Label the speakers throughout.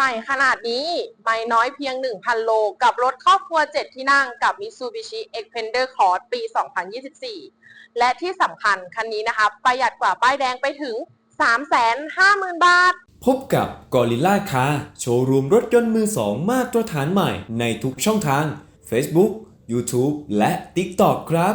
Speaker 1: ใหม่ขนาดนี้ ไม่น้อยเพียง 1,000 โล กับรถครอบครัว 7 ที่นั่งกับ Mitsubishi Xpander Cross ปี 2024 และที่สำคัญคันนี้นะคะ ประหยัดกว่าป้ายแดงไปถึง 350,000 บาท
Speaker 2: พบกับ Gorilla Car โชว์รูมรถยนต์มือสองมาตรฐานใหม่ในทุกช่องทาง Facebook YouTube และ TikTok ครับ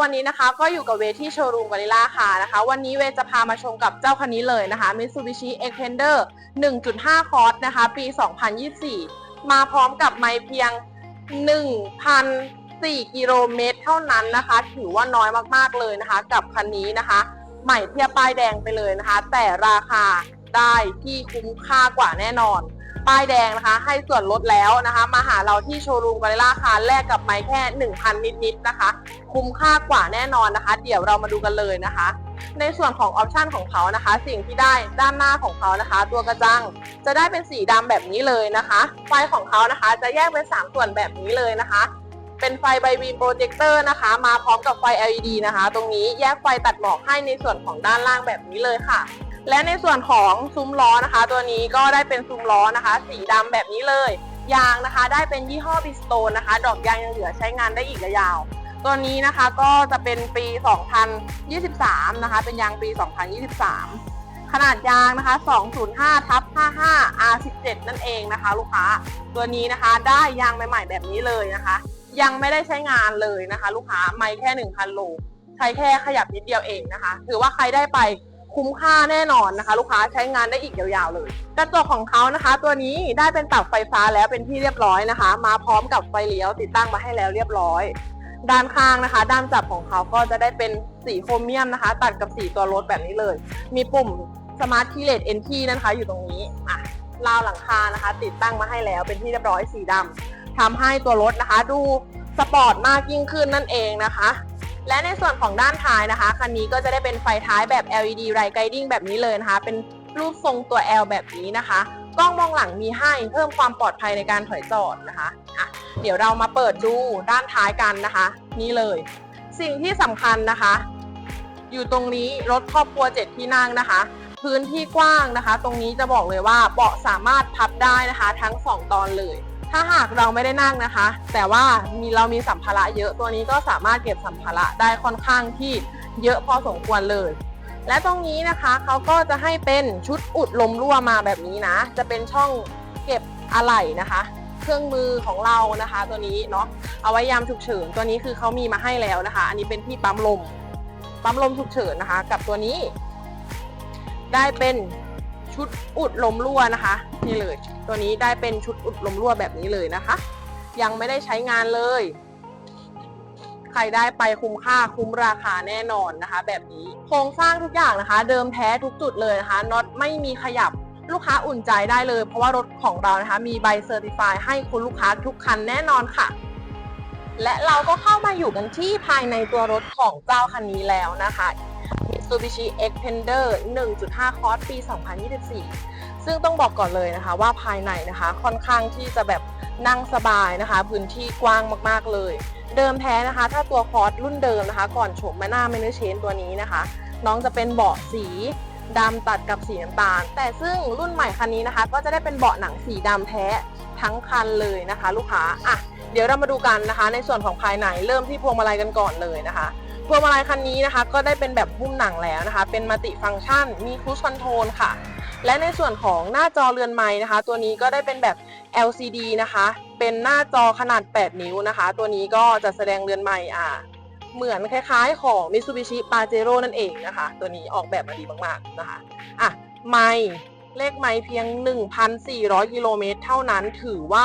Speaker 1: วันนี้นะคะก็อยู่กับเวที่โชว์รูมกาลิล่าค่ะนะคะ วันนี้เวจะพามาชมกับเจ้าคันนี้เลยนะคะ Mitsubishi Xpander 1.5 Cross นะคะ ปี 2024 มาพร้อมกับไมล์เพียง 1,004กิโลเมตรเท่านั้นนะคะ ถือว่าน้อยมากๆเลยนะคะ กับคันนี้นะคะ ใหม่เทียบป้ายแดงไปเลยนะคะ แต่ราคาได้ที่คุ้มค่ากว่าแน่นอน ป้ายแดงนะคะ ให้ส่วนลดแล้วนะคะ มาหาเราที่โชว์รูมกาลิล่าคาแลกกับไม้แค่ 1,000 นิดๆนะคะ คุ้มค่ากว่าแน่นอนนะคะ เดี๋ยวเรามาดูกันเลยนะคะ ในส่วนของออปชันของเขานะคะ สิ่งที่ได้ด้านหน้าของเขานะคะ ตัวกระจังจะได้เป็นสีดำแบบนี้เลยนะคะ ไฟของเขานะคะจะแยกเป็น 3 ส่วนแบบนี้เลยนะคะเป็นไฟไบบีมโปรเจคเตอร์นะคะ มาพร้อมกับไฟ LED นะคะ ตรงนี้แยกไฟตัดหมอกให้ในส่วนของด้านล่างแบบนี้เลยค่ะ และในส่วนของซุ้มล้อนะคะ ตัวนี้ก็ได้เป็นซุ้มล้อนะคะ สีดำแบบนี้เลย ยางนะคะได้เป็นยี่ห้อบิสโตนนะคะ ดอกยางยังเหลือใช้งานได้อีกยาว ตัวนี้นะคะก็จะเป็นปี 2023 นะคะ เป็นยางปี 2023 ขนาดยางนะคะ 205ทับ55 R17 นั่นเองนะคะ ลูกค้า ตัวนี้นะคะได้ยางใหม่ ๆ แบบนี้เลยนะคะ ยังไม่ได้ใช้งานเลยนะคะ ลูกค้าไม่แค่ 1,000 โล ใช้แค่ขยับนิดเดียวเองนะคะ ถือว่าใครได้ไป คุ้มค่าแน่นอนนะคะ ลูกค้าใช้งานได้อีกยาวๆเลย กระจกของเขานะคะ ตัวนี้ได้เป็นปรับไฟฟ้าแล้วเป็นที่เรียบร้อยนะคะ มาพร้อมกับไฟเลี้ยวติดตั้งมาให้แล้วเรียบร้อย ด้านข้างนะคะ ด้านจับของเขาก็จะได้เป็นสีโครเมียมนะคะ ตัดกับสีตัวรถแบบนี้เลย มีปุ่มสมาร์ทคีเลตเอนทีนะคะ อยู่ตรงนี้อะราวหลังคานะคะ ติดตั้งมาให้แล้วเป็นที่เรียบร้อยสีดำทำให้ตัวรถนะคะ ดูสปอร์ตมากยิ่งขึ้นนั่นเองนะคะ และในส่วนของด้านท้ายนะคะคันนี้ก็จะได้เป็นไฟท้ายแบบ LED Right Guiding แบบนี้เลยนะคะ เป็นรูปทรงตัว L แบบนี้นะคะ กล้องมองหลังมีให้เพิ่มความปลอดภัยในการถอยจอดนะคะอะเดี๋ยวเรามาเปิดดูด้านท้ายกันนะคะ นี่เลย สิ่งที่สำคัญนะคะ อยู่ตรงนี้รถครอบครัว 7 ที่นั่งนะคะ พื้นที่กว้างนะคะ ตรงนี้จะบอกเลยว่าเบาะสามารถพับได้นะคะ ทั้ง 2 ตอนเลย ถ้าหากเราไม่ได้นั่งนะคะ แต่ว่ามีเรามีสัมภาระเยอะตัวนี้ก็สามารถเก็บสัมภาระได้ค่อนข้างที่เยอะพอสมควรเลย และตรงนี้นะคะเขาก็จะให้เป็นชุดอุดลมรั่วมาแบบนี้นะ จะเป็นช่องเก็บอะไหล่นะคะ เครื่องมือของเรานะคะ ตัวนี้เนาะเอาไว้ยามฉุกเฉินตัวนี้คือเขามีมาให้แล้วนะคะ อันนี้เป็นที่ปั๊มลมปั๊มลมฉุกเฉินนะคะ กับตัวนี้ ได้เป็น ชุดอุดลมรั่วนะคะ นี่เลย ตัวนี้ได้เป็นชุดอุดลมรั่วแบบนี้เลยนะคะ ยังไม่ได้ใช้งานเลยใครได้ไปคุ้มค่าคุ้มราคาแน่นอนนะคะ แบบนี้โครงสร้างทุกอย่างนะคะ เดิมแท้ทุกจุดเลยนะคะน็อตไม่มีขยับลูกค้าอุ่นใจได้เลย เพราะว่ารถของเรานะคะ มีใบเซอร์ติฟายให้คุณลูกค้าทุกคันแน่นอนค่ะ และเราก็เข้ามาอยู่กันที่ภายในตัวรถของเจ้าคันนี้แล้วนะคะ Mitsubishi Xpander 1.5 Cross ปี 2024 ซึ่งต้องบอกก่อนเลยนะคะว่าภายในนะคะค่อนข้างที่จะแบบนั่งสบายนะคะ พื้นที่กว้างมากๆเลย เดิมแท้นะคะ ถ้าตัวคอร์สรุ่นเดิมนะคะ ก่อนโฉมมาหน้าเมนูเชนตัวนี้นะคะ น้องจะเป็นเบาะสีดำตัดกับสีน้ำตาล แต่ซึ่งรุ่นใหม่คันนี้นะคะ ก็จะได้เป็นเบาะหนังสีดำแท้ทั้งคันเลยนะคะ ลูกค้าอะเดี๋ยวเรามาดูกันนะคะ ในส่วนของภายในเริ่มที่พวงมาลัยกันก่อนเลยนะคะ พวงมาลัยคันนี้นะคะ ก็ได้เป็นแบบหุ้มหนังแล้วนะคะ เป็นมัลติฟังก์ชัน มีครู i คอนโทรลค่ะ และในส่วนของหน้าจอเรือนไม้นะคะ ตัวนี้ก็ได้เป็นแบบ LCD นะคะ เป็นหน้าจอขนาด 8 นิ้วนะคะ ตัวนี้ก็จะแสดงเรือนไม้อ่าเหมือนคล้ายๆ ของ Mitsubishi Pajero นั่นเองนะคะ ตัวนี้ออกแบบมาดีมากๆนะคะอะไม้เลขไม้เพียง 1,400 กิโลเมตรเท่านั้นถือว่า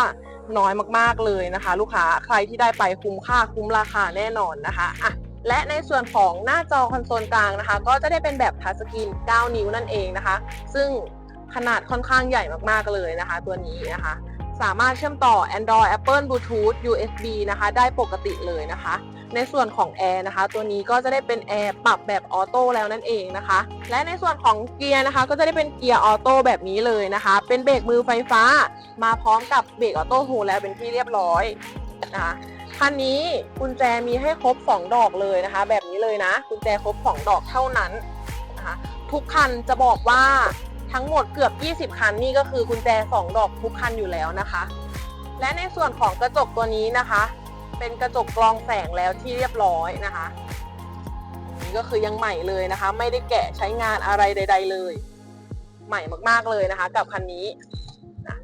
Speaker 1: น้อยมากๆเลยนะคะ ลูกค้าใครที่ได้ไปคุ้มค่าคุ้มราคาแน่นอนนะคะอะ และในส่วนของหน้าจอคอนโซลกลางนะคะ ก็จะได้เป็นแบบทัชสกรีน 9 นิ้วนั่นเองนะคะ ซึ่งขนาดค่อนข้างใหญ่มากๆเลยนะคะ ตัวนี้นะคะ สามารถเชื่อมต่อ Android Apple Bluetooth USB นะคะ ได้ปกติเลยนะคะ ในส่วนของแอร์นะคะ ตัวนี้ก็จะได้เป็นแอร์ปรับแบบออโต้แล้วนั่นเองนะคะ และในส่วนของเกียร์นะคะ ก็จะได้เป็นเกียร์ออโต้แบบนี้เลยนะคะ เป็นเบรกมือไฟฟ้า มาพร้อมกับเบรกออโต้โฮแล้วเป็นที่เรียบร้อยนะคะ คันนี้กุญแจมีให้ครบ 2 ดอกเลยนะคะ แบบนี้เลยนะ กุญแจครบ 2 ดอกเท่านั้นนะคะทุกคันจะบอกว่าทั้งหมดเกือบ 20 คันนี่ก็คือกุญแจ 2 ดอกทุกคันอยู่แล้วนะคะ และในส่วนของกระจกตัวนี้นะคะ เป็นกระจกกรองแสงแล้วที่เรียบร้อยนะคะนนี้ก็คือยังใหม่เลยนะคะ ไม่ได้แกะใช้งานอะไรใด ๆ เลย ใหม่มากๆเลยนะคะ กับคันนี้นะ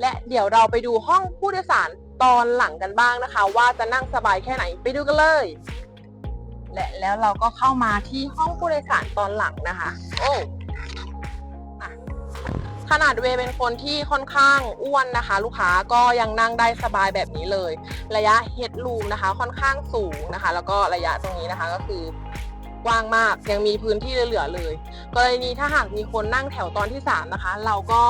Speaker 1: และเดี๋ยวเราไปดูห้องผู้โดยสาร ตอนหลังกันบ้างนะคะ ว่าจะนั่งสบายแค่ไหนไปดูกันเลย และแล้วเราก็เข้ามาที่ห้องผู้โดยสารตอนหลังนะคะ โอ้ขนาดเวเป็นคนที่ค่อนข้างอ้วนนะคะ ลูกค้าก็ยังนั่งได้สบายแบบนี้เลย ระยะเฮดรูมนะคะ ค่อนข้างสูงนะคะ แล้วก็ระยะตรงนี้นะคะก็คือกว้างมากยังมีพื้นที่เหลือเลยกรณีถ้าหากมีคนนั่งแถวตอนที่3นะคะ เราก็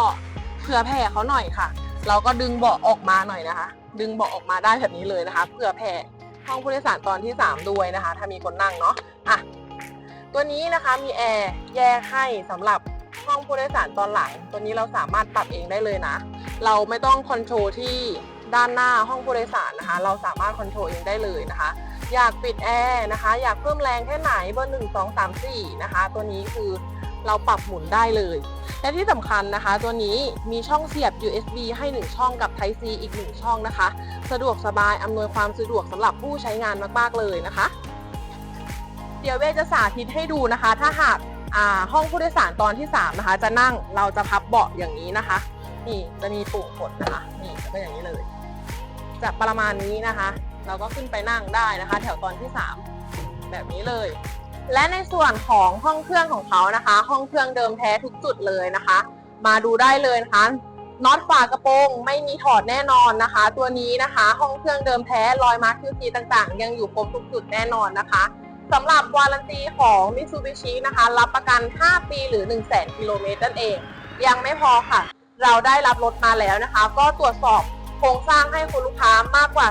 Speaker 1: เผื่อแผ่เขาหน่อยค่ะ เราก็ดึงเบาะออกมาหน่อยนะคะ ดึงเบาะออกมาได้แบบนี้เลยนะคะเผื่อแผ่ห้องผู้โดยสารตอนที่ 3 ด้วยนะคะ ถ้ามีคนนั่งเนาะอะตัวนี้นะคะมีแอร์แยกให้สำหรับห้องผู้โดยสารตอนหลัง ตัวนี้เราสามารถปรับเองได้เลยนะ เราไม่ต้องคอนโทรลที่ด้านหน้าห้องผู้โดยสารนะคะ เราสามารถคอนโทรลเองได้เลยนะคะ อยากปิดแอร์นะคะ อยากเพิ่มแรงแค่ไหนเบอร์หนึ่งสองสามสี่นะคะ ตัวนี้คือ เราปรับหมุนได้เลย และที่สำคัญนะคะ ตัวนี้มีช่องเสียบ USB ให้ 1 ช่องกับ Type C อีก 1 ช่องนะคะ สะดวกสบายอำนวยความสะดวกสำหรับผู้ใช้งานมากๆเลยนะคะ เดี๋ยวเวจะสาธิตให้ดูนะคะ ถ้าหากาห้องผู้โดยสารตอนที่ 3 นะคะ จะนั่งเราจะพับเบาะอย่างนี้นะคะ นี่จะมีปุ่มกดนะคะ นี่จะเป็นอย่างนี้เลย จะประมาณนี้นะคะ เราก็ขึ้นไปนั่งได้นะคะ แถวตอนที่ 3 แบบนี้เลย และในส่วนของห้องเครื่องของเขานะคะ ห้องเครื่องเดิมแท้ทุกจุดเลยนะคะ มาดูได้เลยนะคะน็อตฝากระโปรงไม่มีถอดแน่นอนนะคะ ตัวนี้นะคะ ห้องเครื่องเดิมแท้รอยมาร์คิวซีต่างๆ ยังอยู่ครบทุกจุดแน่นอนนะคะสำหรับวารันตีของ Mitsubishi นะคะ รับประกัน 5 ปีหรือ 1 0 0 0 0แกิโลเมตรนั่นเอง ยังไม่พอค่ะ เราได้รับรถมาแล้วนะคะ ก็ตรวจสอบโครงสร้างให้คุณลูกค้ามากกว่า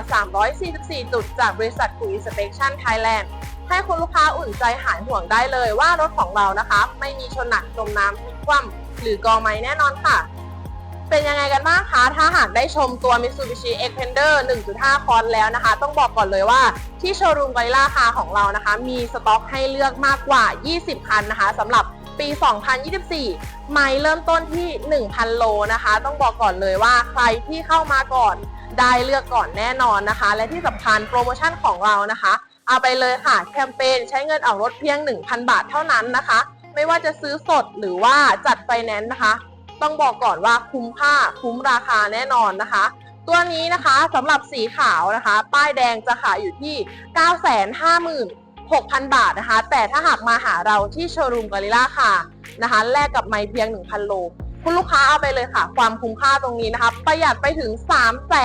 Speaker 1: 344 จุดจากบริษัทคุยสเป t ชั่นไทยแลนด์ ให้คุณลูกค้าอุ่นใจหายห่วงได้เลยว่ารถของเรานะคะ ไม่มีชนหนักจมน้ำพลิกคว่ำหรือกองไม้แน่นอนค่ะ เป็นยังไงกันบ้างคะ ถ้าหากได้ชมตัว Mitsubishi Xpander 1.5 คอนแล้วนะคะ ต้องบอกก่อนเลยว่าที่โชว์รูมไกล่าคาของเรานะคะ มีสต็อกให้เลือกมากกว่า 20 คันนะคะสำหรับปี 2024 ไมล์เริ่มต้นที่ 1,000 โลนะคะ ต้องบอกก่อนเลยว่าใครที่เข้ามาก่อนได้เลือกก่อนแน่นอนนะคะ และที่สำคัญโปรโมชั่นของเรานะคะ เอาไปเลยค่ะ แคมเปญใช้เงินออกรถเพียง 1,000 บาทเท่านั้นนะคะ ไม่ว่าจะซื้อสดหรือว่าจัดไฟแนนซ์นะคะ ต้องบอกก่อนว่าคุ้มค่าคุ้มราคาแน่นอนนะคะ ตัวนี้นะคะสำหรับสีขาวนะคะ ป้ายแดงจะขายอยู่ที่ 956,000 บาทนะคะ แต่ถ้าหากมาหาเราที่โชว์รูมกอริล่าค่ะนะคะ แลกกับไมค์เพียง 1,000 โลคุณลูกค้าเอาไปเลยค่ะ ความคุ้มค่าตรงนี้นะคะ ประหยัดไปถึง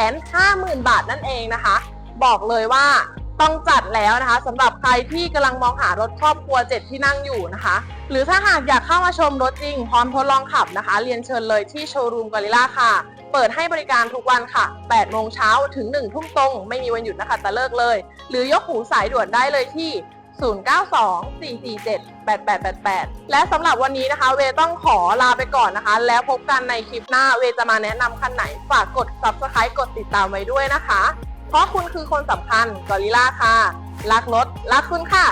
Speaker 1: 350,000 บาทนั่นเองนะคะ บอกเลยว่า ต้องจัดแล้วนะคะสำหรับใครที่กำลังมองหารถครอบครัว 7 ที่นั่งอยู่นะคะ หรือถ้าหากอยากเข้ามาชมรถจริง พร้อมทดลองขับนะคะ เรียนเชิญเลยที่โชว์รูมกอริล่าค่ะ เปิดให้บริการทุกวันค่ะ 8 โมงเช้าถึง 1 ทุ่มตรง ไม่มีวันหยุดนะคะแต่เลิกเลย หรือยกหูสายด่วนได้เลยที่ 0924478888 และสำหรับวันนี้นะคะ เวต้องขอลาไปก่อนนะคะ แล้วพบกันในคลิปหน้าเวจะมาแนะนำคันไหนฝากกด subscribe กดติดตามไว้ด้วยนะคะ เพราะคุณคือคนสำคัญกอริล่าค่ะ รักรถ รักคุณค่ะ